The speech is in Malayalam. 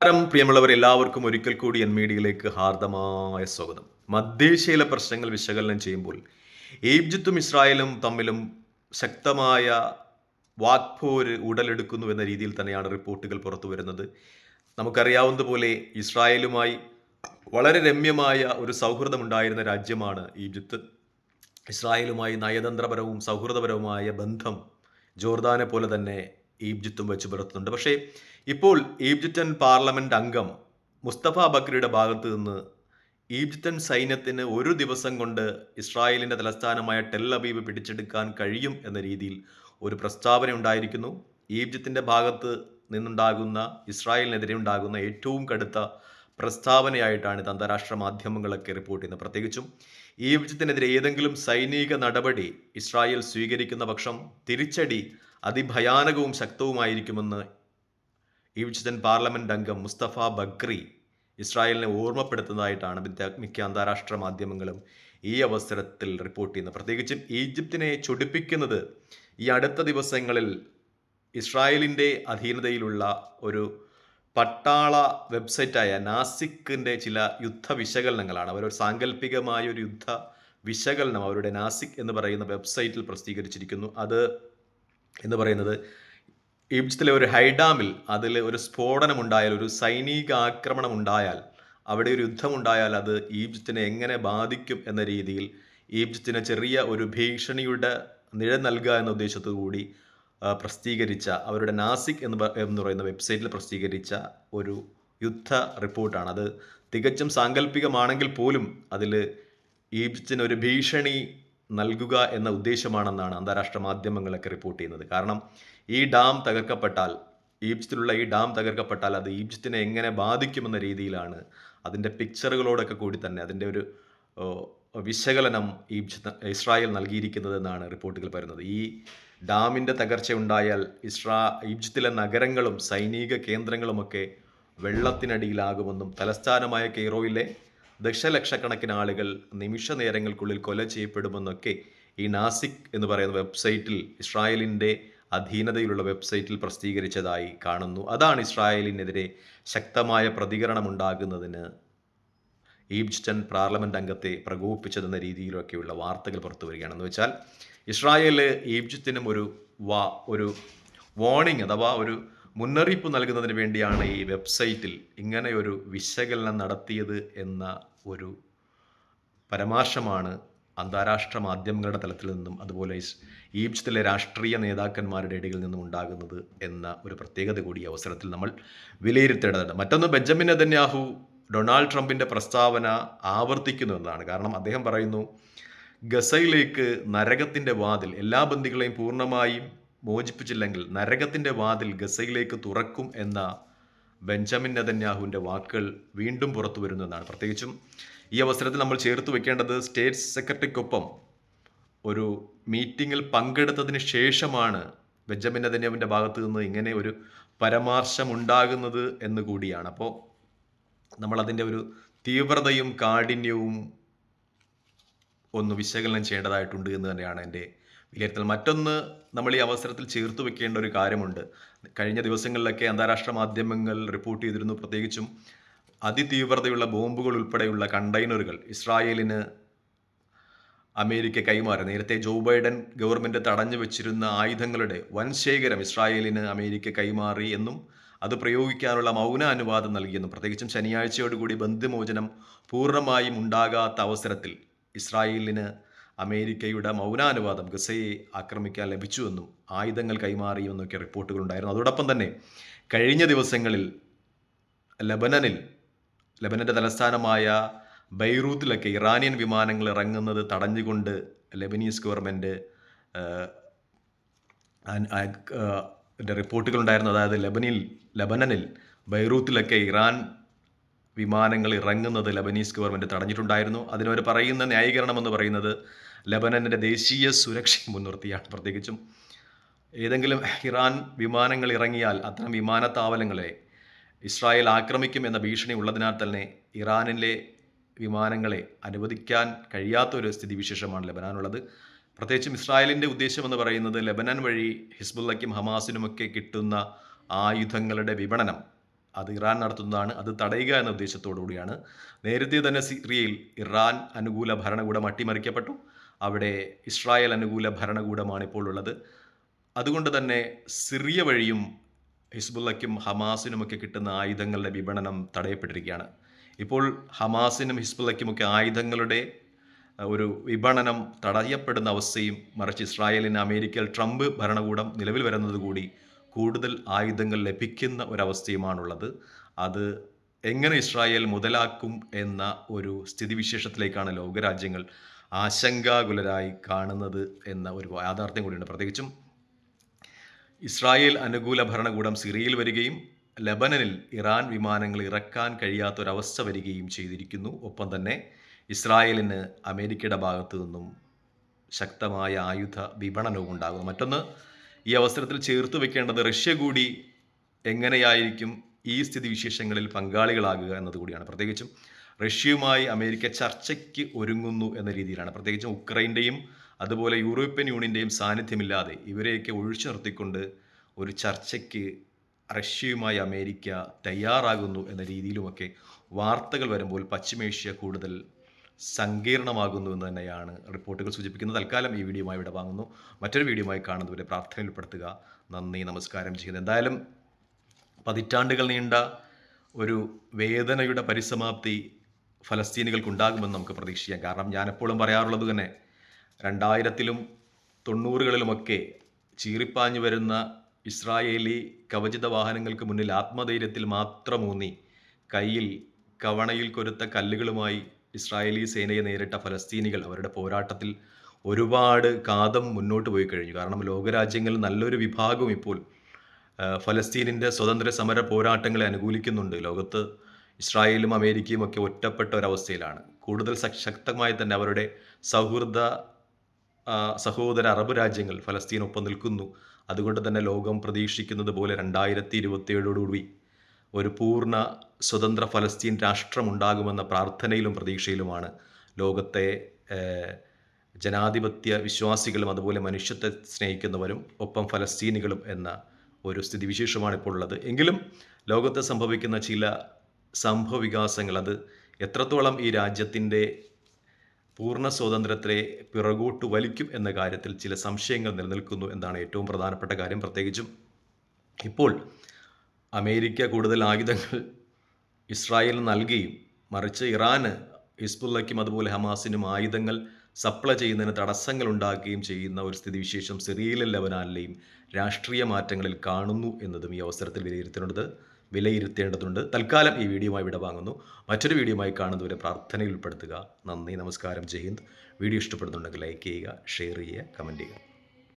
നമസ്കാരം. പ്രിയമുള്ളവർ എല്ലാവർക്കും ഒരിക്കൽ കൂടി എൻ മീഡിയയിലേക്ക് ഹാർദമായ സ്വാഗതം. മധ്യേഷ്യയിലെ പ്രശ്നങ്ങൾ വിശകലനം ചെയ്യുമ്പോൾ ഈജിപ്തും ഇസ്രായേലും തമ്മിലും ശക്തമായ വാക്പോര് ഉടലെടുക്കുന്നു എന്ന രീതിയിൽ തന്നെയാണ് റിപ്പോർട്ടുകൾ പുറത്തു വരുന്നത്. നമുക്കറിയാവുന്നതുപോലെ ഇസ്രായേലുമായി വളരെ രമ്യമായ ഒരു സൗഹൃദമുണ്ടായിരുന്ന രാജ്യമാണ് ഈജിപ്ത്. ഇസ്രായേലുമായി നയതന്ത്രപരവും സൗഹൃദപരവുമായ ബന്ധം ജോർദാനെ പോലെ തന്നെ ഈജിപ്തും വെച്ച് പുലർത്തുന്നുണ്ട് പക്ഷേ ഇപ്പോൾ ഈജിപ്തൻ പാർലമെന്റ് അംഗം മുസ്തഫ ബക്രിയുടെ ഭാഗത്ത് നിന്ന് ഈജിപ്തൻ സൈന്യത്തിന് ഒരു ദിവസം കൊണ്ട് ഇസ്രായേലിന്റെ തലസ്ഥാനമായ ടെൽ അബീബ് പിടിച്ചെടുക്കാൻ കഴിയും എന്ന രീതിയിൽ ഒരു പ്രസ്താവന ഉണ്ടായിരിക്കുന്നു. ഈജിപ്തിന്റെ ഭാഗത്ത് നിന്നുണ്ടാകുന്ന ഇസ്രായേലിനെതിരെ ഉണ്ടാകുന്ന ഏറ്റവും കടുത്ത പ്രസ്താവനയായിട്ടാണ് ഇത് അന്താരാഷ്ട്ര മാധ്യമങ്ങളൊക്കെ റിപ്പോർട്ട് ചെയ്യുന്നത്. പ്രത്യേകിച്ചും ഈജിപ്തിനെതിരെ ഏതെങ്കിലും സൈനിക നടപടി ഇസ്രായേൽ സ്വീകരിക്കുന്ന പക്ഷം തിരിച്ചടി അതിഭയാനകവും ശക്തവുമായിരിക്കുമെന്ന് ഈജിപ്ഷ്യൻ പാർലമെന്റ് അംഗം മുസ്തഫ ബക്രി ഇസ്രായേലിനെ ഓർമ്മപ്പെടുത്തുന്നതായിട്ടാണ് മിക്ക അന്താരാഷ്ട്ര മാധ്യമങ്ങളും ഈ അവസരത്തിൽ റിപ്പോർട്ട് ചെയ്യുന്നത്. പ്രത്യേകിച്ചും ഈജിപ്തിനെ ചൊടിപ്പിക്കുന്നത് ഈ അടുത്ത ദിവസങ്ങളിൽ ഇസ്രായേലിന്റെ അധീനതയിലുള്ള ഒരു പട്ടാള വെബ്സൈറ്റായ നാസിക്കിന്റെ ചില യുദ്ധ വിശകലനങ്ങളാണ് അവരൊരു സാങ്കല്പികമായ ഒരു യുദ്ധ വിശകലനം അവരുടെ നാസിക് എന്ന് പറയുന്ന വെബ്സൈറ്റിൽ പ്രസിദ്ധീകരിച്ചിരിക്കുന്നു. അത് എന്ന് പറയുന്നത് ഈജിപ്തിലെ ഒരു ഹൈഡാമിൽ അതിൽ ഒരു സ്ഫോടനം ഉണ്ടായാൽ ഒരു സൈനിക ആക്രമണം ഉണ്ടായാൽ അവിടെ ഒരു യുദ്ധം ഉണ്ടായാൽ അത് ഈജിപ്തിനെ എങ്ങനെ ബാധിക്കും എന്ന രീതിയിൽ ഈജിപ്തിന് ചെറിയ ഒരു ഭീഷണിയുടെ നിഴൽ നൽകുക എന്ന ഉദ്ദേശത്തോടു കൂടി പ്രസിദ്ധീകരിച്ച അവരുടെ നാസിക് എന്ന് എന്ന് പറയുന്ന വെബ്സൈറ്റിൽ പ്രസിദ്ധീകരിച്ച ഒരു യുദ്ധ റിപ്പോർട്ടാണ്. അത് തികച്ചും സാങ്കല്പികമാണെങ്കിൽ പോലും അതിൽ ഈജിപ്തിന് ഒരു ഭീഷണി നൽകുക എന്ന ഉദ്ദേശമാണെന്നാണ് അന്താരാഷ്ട്ര മാധ്യമങ്ങളൊക്കെ റിപ്പോർട്ട് ചെയ്യുന്നത്. കാരണം ഈ ഡാം തകർക്കപ്പെട്ടാൽ ഈജിപ്തിലുള്ള ഈ ഡാം തകർക്കപ്പെട്ടാൽ അത് ഈജിപ്തിനെ എങ്ങനെ ബാധിക്കുമെന്ന രീതിയിലാണ് അതിന്റെ പിക്ചറുകളോടൊക്കെ കൂടി തന്നെ അതിന്റെ ഒരു വിശകലനം ഈജിപ്ത് ഇസ്രായേൽ നൽകിയിരിക്കുന്നതെന്നാണ് റിപ്പോർട്ടുകൾ പറയുന്നത്. ഈ ഡാമിന്റെ തകർച്ച ഉണ്ടായാൽ ഇസ്രാ ഈജിപ്തിലെ നഗരങ്ങളും സൈനിക കേന്ദ്രങ്ങളുമൊക്കെ വെള്ളത്തിനടിയിലാകുമെന്നും തലസ്ഥാനമായ കെയ്റോയിലെ ദശലക്ഷക്കണക്കിന് ആളുകൾ നിമിഷ നേരങ്ങൾക്കുള്ളിൽ കൊല ചെയ്യപ്പെടുമെന്നൊക്കെ ഈ നാസിക് എന്ന് പറയുന്ന വെബ്സൈറ്റിൽ ഇസ്രായേലിന്റെ അധീനതയിലുള്ള വെബ്സൈറ്റിൽ പ്രസിദ്ധീകരിച്ചതായി കാണുന്നു. അതാണ് ഇസ്രായേലിനെതിരെ ശക്തമായ പ്രതികരണം ഉണ്ടാകുന്നതിന് ഈബ്സ്റ്റൻ പാർലമെന്റ് അംഗത്തെ പ്രകോപിപ്പിച്ചതെന്ന രീതിയിലൊക്കെയുള്ള വാർത്തകൾ പുറത്തു വരികയാണ്. എന്ന് വെച്ചാൽ ഇസ്രായേൽ ഈജിപ്തിനും ഒരു വാ ഒരു വാർണിംഗ് അഥവാ ഒരു മുന്നറിയിപ്പ് നൽകുന്നതിന് വേണ്ടിയാണ് ഈ വെബ്സൈറ്റിൽ ഇങ്ങനെ ഒരു വിശകലനം നടത്തിയത് എന്ന ഒരു പരാമർശമാണ് അന്താരാഷ്ട്ര മാധ്യമങ്ങളുടെ തലത്തിൽ നിന്നും അതുപോലെ ഈജിപ്തിലെ രാഷ്ട്രീയ നേതാക്കന്മാരുടെ ഇടയിൽ നിന്നും ഉണ്ടാകുന്നത് എന്ന ഒരു പ്രത്യേകത കൂടി അവസരത്തിൽ നമ്മൾ വിലയിരുത്തേണ്ടതുണ്ട്. മറ്റൊന്ന് ബെഞ്ചമിൻ നെതന്യാഹു ഡൊണാൾഡ് ട്രംപിന്റെ പ്രസ്താവന ആവർത്തിക്കുന്നു എന്നതാണ്. കാരണം അദ്ദേഹം പറയുന്നു ഗസയിലേക്ക് നരകത്തിന്റെ വാതിൽ എല്ലാ ബന്ധികളെയും പൂർണമായും മോചിപ്പിച്ചില്ലെങ്കിൽ നരകത്തിന്റെ വാതിൽ ഗസയിലേക്ക് തുറക്കും എന്ന ബെഞ്ചമിൻ നെതന്യാഹുവിന്റെ വാക്കുകൾ വീണ്ടും പുറത്തു വരുന്നു എന്നാണ് പ്രത്യേകിച്ചും ഈ അവസരത്തിൽ നമ്മൾ ചേർത്ത് വെക്കേണ്ടത് സ്റ്റേറ്റ് സെക്രട്ടറിക്കൊപ്പം ഒരു മീറ്റിങ്ങിൽ പങ്കെടുത്തതിന് ശേഷമാണ് ബെഞ്ചമിൻ നെതന്യാഹുവിന്റെ ഭാഗത്ത് നിന്ന് ഇങ്ങനെ ഒരു പരമാർശം ഉണ്ടാകുന്നത് എന്ന് കൂടിയാണ്. അപ്പോൾ നമ്മളതിന്റെ ഒരു തീവ്രതയും കാഠിന്യവും ഒന്ന് വിശകലനം ചെയ്യേണ്ടതായിട്ടുണ്ട് എന്ന് തന്നെയാണ് എന്റെ വിലയിരുത്തൽ. മറ്റൊന്ന് നമ്മൾ ഈ അവസരത്തിൽ ചേർത്ത് വെക്കേണ്ട ഒരു കാര്യമുണ്ട്. കഴിഞ്ഞ ദിവസങ്ങളിലൊക്കെ അന്താരാഷ്ട്ര മാധ്യമങ്ങൾ റിപ്പോർട്ട് ചെയ്തിരുന്നു. പ്രത്യേകിച്ചും അതിതീവ്രതയുള്ള ബോംബുകൾ ഉൾപ്പെടെയുള്ള കണ്ടെയ്നറുകൾ ഇസ്രായേലിന് അമേരിക്ക കൈമാറി. നേരത്തെ ജോ ബൈഡൻ ഗവൺമെന്റ് തടഞ്ഞു വെച്ചിരുന്ന ആയുധങ്ങളുടെ വൻ ശേഖരം ഇസ്രായേലിന് അമേരിക്ക കൈമാറി എന്നും അത് പ്രയോഗിക്കാനുള്ള മൗന അനുവാദം നൽകിയെന്നും പ്രത്യേകിച്ചും ശനിയാഴ്ചയോടുകൂടി ബന്ധുമോചനം പൂർണമായും ഉണ്ടാകാത്ത അവസരത്തിൽ ഇസ്രായേലിന് അമേരിക്കയുടെ മൗനാനുവാദം ഗസയെ ആക്രമിക്കാൻ ലഭിച്ചുവെന്നും ആയുധങ്ങൾ കൈമാറിയുമെന്നൊക്കെ റിപ്പോർട്ടുകൾ ഉണ്ടായിരുന്നു അതോടൊപ്പം തന്നെ കഴിഞ്ഞ ദിവസങ്ങളിൽ ലബനനിൽ ലബനന്റെ തലസ്ഥാനമായ ബൈറൂത്തിലൊക്കെ ഇറാനിയൻ വിമാനങ്ങൾ ഇറങ്ങുന്നത് തടഞ്ഞുകൊണ്ട് ലെബനീസ് ഗവൺമെന്റ് റിപ്പോർട്ടുകൾ ഉണ്ടായിരുന്നു അതായത് ലബനിൽ ലബനനിൽ ബൈറൂത്തിലൊക്കെ ഇറാൻ വിമാനങ്ങൾ ഇറങ്ങുന്നത് ലബനീസ് ഗവൺമെന്റ് തടഞ്ഞിട്ടുണ്ടായിരുന്നു. അതിനവർ പറയുന്ന ന്യായീകരണം എന്ന് പറയുന്നത് ലബനന്റെ ദേശീയ സുരക്ഷയെ മുൻനിർത്തിയാണ് പ്രത്യേകിച്ചും. ഏതെങ്കിലും ഇറാൻ വിമാനങ്ങൾ ഇറങ്ങിയാൽ അത്തരം വിമാനത്താവളങ്ങളെ ഇസ്രായേൽ ആക്രമിക്കും എന്ന ഭീഷണി ഉള്ളതിനാൽ തന്നെ ഇറാനിലെ വിമാനങ്ങളെ അനുവദിക്കാൻ കഴിയാത്തൊരു സ്ഥിതിവിശേഷമാണ് ലബനാനുള്ളത്. പ്രത്യേകിച്ചും ഇസ്രായേലിന്റെ ഉദ്ദേശം എന്ന് പറയുന്നത് ലബനൻ വഴി ഹിസ്ബുള്ളയ്ക്കും ഹമാസിനുമൊക്കെ കിട്ടുന്ന ആയുധങ്ങളുടെ വിപണനം അത് ഇറാൻ നടത്തുന്നതാണ് അത് തടയുക എന്ന ഉദ്ദേശത്തോടു കൂടിയാണ്. നേരത്തെ തന്നെ സിറിയയിൽ ഇറാൻ അനുകൂല ഭരണകൂടം അട്ടിമറിക്കപ്പെട്ടു. അവിടെ ഇസ്രായേൽ അനുകൂല ഭരണകൂടമാണ് ഇപ്പോൾ ഉള്ളത്. അതുകൊണ്ട് തന്നെ സിറിയ വഴിയും ഹിസ്ബുള്ളയ്ക്കും ഹമാസിനുമൊക്കെ കിട്ടുന്ന ആയുധങ്ങളുടെ വിപണനം തടയപ്പെട്ടിരിക്കുകയാണ്. ഇപ്പോൾ ഹമാസിനും ഹിസ്ബുള്ളയ്ക്കുമൊക്കെ ആയുധങ്ങളുടെ ഒരു വിപണനം തടയപ്പെടുന്ന അവസ്ഥയും മറിച്ച് ഇസ്രായേലിന് അമേരിക്കയിൽ ട്രംപ് ഭരണകൂടം നിലവിൽ വരുന്നത് കൂടി കൂടുതൽ ആയുധങ്ങൾ ലഭിക്കുന്ന ഒരവസ്ഥയുമാണുള്ളത്. അത് എങ്ങനെ ഇസ്രായേൽ മുതലാക്കും എന്ന ഒരു സ്ഥിതിവിശേഷത്തിലേക്കാണ് ലോകരാജ്യങ്ങൾ ആശങ്കാകുലരായി കാണുന്നത് എന്ന ഒരു യാഥാർത്ഥ്യം കൂടിയുണ്ട്. പ്രത്യേകിച്ചും ഇസ്രായേൽ അനുകൂല ഭരണകൂടം സിറിയയിൽ വരികയും ലബനനിൽ ഇറാൻ വിമാനങ്ങൾ ഇറക്കാൻ കഴിയാത്തൊരവസ്ഥ വരികയും ചെയ്തിരിക്കുന്നു. ഒപ്പം തന്നെ ഇസ്രായേലിന് അമേരിക്കയുടെ ഭാഗത്തു നിന്നും ശക്തമായ ആയുധ വിപണനവും ഉണ്ടാകുന്നു. മറ്റൊന്ന് ഈ അവസരത്തിൽ ചേർത്ത് വെക്കേണ്ടത് റഷ്യ കൂടി എങ്ങനെയായിരിക്കും ഈ സ്ഥിതി സ്ഥിതിവിശേഷങ്ങളിൽ പങ്കാളികളാകുക എന്നതുകൂടിയാണ്. പ്രത്യേകിച്ചും റഷ്യയുമായി അമേരിക്ക ചർച്ചയ്ക്ക് ഒരുങ്ങുന്നു എന്ന രീതിയിലാണ്. പ്രത്യേകിച്ചും ഉക്രൈന്റെയും അതുപോലെ യൂറോപ്യൻ യൂണിയന്റെയും സാന്നിധ്യമില്ലാതെ ഇവരെയൊക്കെ ഒഴിച്ചു നിർത്തിക്കൊണ്ട് ഒരു ചർച്ചയ്ക്ക് റഷ്യയുമായി അമേരിക്ക തയ്യാറാകുന്നു എന്ന രീതിയിലുമൊക്കെ വാർത്തകൾ വരുമ്പോൾ പശ്ചിമേഷ്യ കൂടുതൽ സങ്കീർണമാകുന്നു എന്ന് തന്നെയാണ് റിപ്പോർട്ടുകൾ സൂചിപ്പിക്കുന്നത്. തൽക്കാലം ഈ വീഡിയോയുമായി ഇവിടെ വാങ്ങുന്നു മറ്റൊരു വീഡിയോയുമായി കാണുന്നവരെ പ്രാർത്ഥനയിൽ ഉൾപ്പെടുത്തുക നന്ദി നമസ്കാരം ചെയ്യുന്നു. എന്തായാലും പതിറ്റാണ്ടുകൾ നീണ്ട ഒരു വേദനയുടെ പരിസമാപ്തി ഫലസ്തീനികൾക്കുണ്ടാകുമെന്ന് നമുക്ക് പ്രതീക്ഷിക്കാം. കാരണം ഞാനെപ്പോഴും പറയാറുള്ളത് തന്നെ രണ്ടായിരത്തിലും തൊണ്ണൂറുകളിലുമൊക്കെ ചീറിപ്പാഞ്ഞു വരുന്ന ഇസ്രായേലി കവചിത വാഹനങ്ങൾക്ക് മുന്നിൽ ആത്മധൈര്യത്തിൽ മാത്രമൂന്നി കയ്യിൽ കവണയിൽ കൊരുത്ത കല്ലുകളുമായി ഇസ്രായേലി സേനയെ നേരിട്ട ഫലസ്തീനികൾ അവരുടെ പോരാട്ടത്തിൽ ഒരുപാട് കാതം മുന്നോട്ട് പോയി കഴിഞ്ഞു. കാരണം ലോകരാജ്യങ്ങളിൽ നല്ലൊരു വിഭാഗം ഇപ്പോൾ ഫലസ്തീനിന്റെ സ്വതന്ത്ര സമര പോരാട്ടങ്ങളെ അനുകൂലിക്കുന്നുണ്ട്. ലോകത്ത് ഇസ്രായേലും അമേരിക്കയും ഒക്കെ ഒറ്റപ്പെട്ട ഒരവസ്ഥയിലാണ്. കൂടുതൽ ശക്തമായി തന്നെ അവരുടെ സൗഹൃദ സഹോദര അറബ് രാജ്യങ്ങൾ ഫലസ്തീനൊപ്പം നിൽക്കുന്നു. അതുകൊണ്ട് തന്നെ ലോകം പ്രതീക്ഷിക്കുന്നത് പോലെ രണ്ടായിരത്തി ഇരുപത്തിയേഴോടുകൂടി ഒരു പൂർണ സ്വതന്ത്ര ഫലസ്തീൻ രാഷ്ട്രമുണ്ടാകുമെന്ന പ്രാർത്ഥനയിലും പ്രതീക്ഷയിലുമാണ്. ലോകത്തെ ജനാധിപത്യ വിശ്വാസികളും അതുപോലെ മനുഷ്യത്തെ സ്നേഹിക്കുന്നവരും ഒപ്പം ഫലസ്തീനികളും എന്ന ഒരു സ്ഥിതിവിശേഷമാണ് ഇപ്പോൾ ഉള്ളത്. എങ്കിലും ലോകത്ത് സംഭവിക്കുന്ന ചില സംഭവ വികാസങ്ങൾ അത് എത്രത്തോളം ഈ രാജ്യത്തിന്റെ പൂർണ സ്വാതന്ത്ര്യത്തെ പിറകോട്ട് വലിക്കും എന്ന കാര്യത്തിൽ ചില സംശയങ്ങൾ നിലനിൽക്കുന്നു എന്നാണ് ഏറ്റവും പ്രധാനപ്പെട്ട കാര്യം. പ്രത്യേകിച്ചും ഇപ്പോൾ അമേരിക്ക കൂടുതൽ ആയുധങ്ങൾ ഇസ്രായേലിന് നൽകിയും മറിച്ച് ഇറാന് ഹിസ്ബുള്ളയ്ക്കും അതുപോലെ ഹമാസിനും ആയുധങ്ങൾ സപ്ലൈ ചെയ്യുന്നതിന് തടസ്സങ്ങൾ ഉണ്ടാക്കുകയും ചെയ്യുന്ന ഒരു സ്ഥിതിവിശേഷം സിറിയയിലെ ലബനാനിലെയും രാഷ്ട്രീയ മാറ്റങ്ങളിൽ കാണുന്നു എന്നതും ഈ അവസരത്തിൽ വിലയിരുത്തേണ്ടത് വിലയിരുത്തേണ്ടതുണ്ട്. തൽക്കാലം ഈ വീഡിയോയുമായി വിട വാങ്ങുന്നു. മറ്റൊരു വീഡിയോയുമായി കാണുന്നവരെ പ്രാർത്ഥനയിൽ ഉൾപ്പെടുത്തുക. നന്ദി നമസ്കാരം ജയ് ഹിന്ദ്. വീഡിയോ ഇഷ്ടപ്പെടുന്നുണ്ടെങ്കിൽ ലൈക്ക് ചെയ്യുക ഷെയർ ചെയ്യുക കമന്റ് ചെയ്യുക.